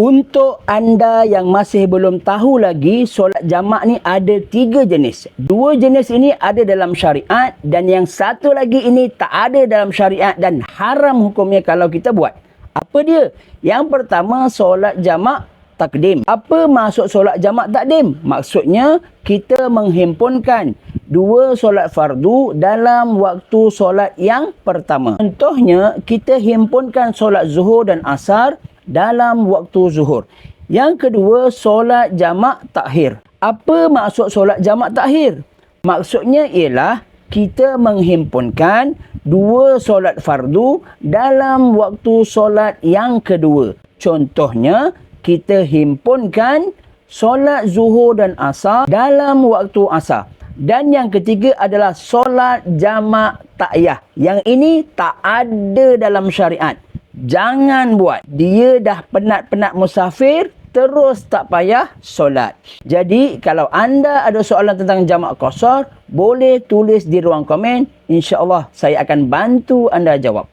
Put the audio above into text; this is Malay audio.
Untuk anda yang masih belum tahu lagi, solat jamak ni ada tiga jenis. Dua jenis ini ada dalam syariat dan yang satu lagi ini tak ada dalam syariat dan haram hukumnya kalau kita buat. Apa dia? Yang pertama, solat jamak takdim. Apa maksud solat jamak takdim? Maksudnya, kita menghimpunkan dua solat fardu dalam waktu solat yang pertama. Contohnya, kita himpunkan solat zuhur dan asar dalam waktu zuhur. Yang kedua, solat jamak takhir. Apa maksud solat jamak takhir? Maksudnya ialah kita menghimpunkan dua solat fardu dalam waktu solat yang kedua. Contohnya, kita himpunkan solat zuhur dan asar dalam waktu asar. Dan yang ketiga adalah solat jamak takyah. Yang ini tak ada dalam syariat. Jangan buat. Dia dah penat-penat musafir, terus tak payah solat. Jadi, kalau anda ada soalan tentang jamak kosor, boleh tulis di ruang komen. InsyaAllah saya akan bantu anda jawab.